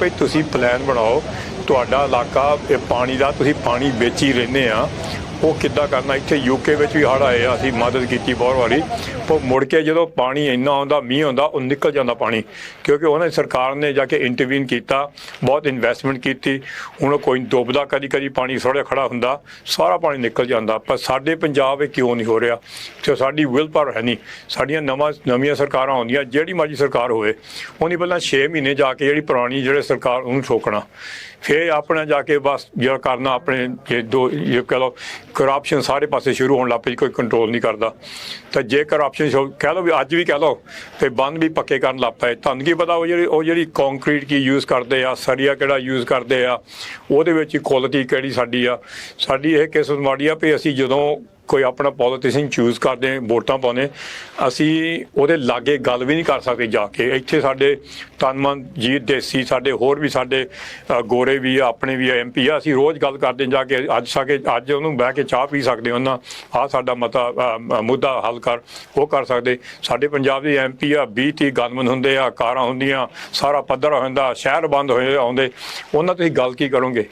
ਭਈ ਤੁਸੀਂ ਪਲਾਨ ਬਣਾਓ, ਤੁਹਾਡਾ ਇਲਾਕਾ ਇਹ ਪਾਣੀ ਦਾ, ਤੁਸੀਂ ਪਾਣੀ ਵਿੱਚ ਹੀ ਰਹਿੰਦੇ ਆ। ਉਹ ਕਿੱਦਾਂ ਕਰਨਾ? ਇੱਥੇ ਯੂਕੇ ਵਿੱਚ ਵੀ ਹੜ੍ਹ ਆਏ ਆ, ਅਸੀਂ ਮਦਦ ਕੀਤੀ ਬਹੁਤ ਵਾਰੀ। ਪਰ ਮੁੜ ਕੇ ਜਦੋਂ ਪਾਣੀ ਇੰਨਾ ਆਉਂਦਾ, ਮੀਂਹ ਆਉਂਦਾ, ਉਹ ਨਿਕਲ ਜਾਂਦਾ ਪਾਣੀ। ਕਿਉਂਕਿ ਉਹਨਾਂ ਦੀ ਸਰਕਾਰ ਨੇ ਜਾ ਕੇ ਇੰਟਰਵੀਨ ਕੀਤਾ, ਬਹੁਤ ਇਨਵੈਸਟਮੈਂਟ ਕੀਤੀ। ਹੁਣ ਉਹ ਕੋਈ ਡੁੱਬਦਾ ਕਦੀ ਕਦੀ ਪਾਣੀ ਥੋੜ੍ਹਾ ਖੜਾ ਹੁੰਦਾ, ਸਾਰਾ ਪਾਣੀ ਨਿਕਲ ਜਾਂਦਾ। ਪਰ ਸਾਡੇ ਪੰਜਾਬ ਇਹ ਕਿਉਂ ਨਹੀਂ ਹੋ ਰਿਹਾ? ਤੇ ਸਾਡੀ ਵਿਲ ਪਾਵਰ ਹੈ ਨਹੀਂ। ਸਾਡੀਆਂ ਨਵਾਂ, ਨਵੀਆਂ ਸਰਕਾਰਾਂ ਆਉਂਦੀਆਂ, ਜਿਹੜੀ ਮਰਜ਼ੀ ਸਰਕਾਰ ਹੋਵੇ ਉਹਨੇ ਪਹਿਲਾਂ 6 ਮਹੀਨੇ ਜਾ ਕੇ ਜਿਹੜੀ ਪੁਰਾਣੀ ਜਿਹੜੇ ਸਰਕਾਰ, ਉਹਨੂੰ ਠੋਕਣਾ। ਫਿਰ ਆਪਣਾ ਜਾ ਕੇ ਬਸ ਜਿਹੜਾ ਕਰਨਾ ਆਪਣੇ ਜੇ ਦੋ ਜੇ ਕਹ ਲਓ ਕਰਪਸ਼ਨ ਸਾਰੇ ਪਾਸੇ ਸ਼ੁਰੂ ਹੋਣ ਲੱਗ ਪਈ, ਕੋਈ ਕੰਟਰੋਲ ਨਹੀਂ ਕਰਦਾ। ਤਾਂ ਜੇ ਕਰਪਸ਼ਨ ਕਹਿ ਲਓ ਵੀ ਅੱਜ ਵੀ ਕਹਿ ਲਓ, ਤੇ ਬੰਦ ਵੀ ਪੱਕੇ ਕਰਨ ਲੱਗ ਪਏ। ਤੁਹਾਨੂੰ ਕੀ ਪਤਾ ਉਹ ਜਿਹੜੀ ਉਹ ਜਿਹੜੀ ਕੰਕਰੀਟ ਕੀ ਯੂਜ਼ ਕਰਦੇ ਆ, ਸਰੀਆ ਕਿਹੜਾ ਯੂਜ਼ ਕਰਦੇ ਆ, ਉਹਦੇ ਵਿੱਚ ਕੁਆਲਿਟੀ ਕਿਹੜੀ ਸਾਡੀ ਆ। ਸਾਡੀ ਇਹ ਕਿਸਮਤ ਮਾੜੀ ਆ ਵੀ ਅਸੀਂ ਜਦੋਂ ਕੋਈ ਆਪਣਾ ਪੋਲੀਟੀਸ਼ੀਅਨ ਚੂਜ਼ ਕਰਦੇ ਵੋਟਾਂ ਪਾਉਂਦੇ ਅਸੀਂ ਉਹਦੇ ਲਾਗੇ ਗੱਲ ਵੀ ਨਹੀਂ ਕਰ ਸਕਦੇ ਜਾ ਕੇ। ਇੱਥੇ ਸਾਡੇ ਤਨਮਨ ਜੀਤ ਦੇਸੀ, ਸਾਡੇ ਹੋਰ ਵੀ ਸਾਡੇ ਗੋਰੇ ਵੀ ਆ, ਆਪਣੇ ਵੀ ਐਮਪੀ ਆ, ਅਸੀਂ ਰੋਜ਼ ਗੱਲ ਕਰਦੇ ਜਾ ਕੇ, ਅੱਜ ਸਾਕੇ ਅੱਜ ਉਹਨੂੰ ਬਹਿ ਕੇ ਚਾਹ ਪੀ ਸਕਦੇ ਉਹਨਾਂ ਆ ਸਾਡਾ ਮਤਾ ਮੁੱਦਾ ਹੱਲ ਕਰ, ਉਹ ਕਰ ਸਕਦੇ। ਸਾਡੇ ਪੰਜਾਬ ਦੇ ਐਮਪੀ ਆ 20 30 ਗਨਮਨ ਹੁੰਦੇ ਆ, ਕਾਰਾਂ ਹੁੰਦੀਆਂ, ਸਾਰਾ ਪੱਧਰ ਹੁੰਦਾ, ਸ਼ਹਿਰ ਬੰਦ ਹੋਏ ਆਉਂਦੇ, ਉਹਨਾਂ ਤੁਸੀਂ ਗੱਲ ਕੀ ਕਰੋਗੇ?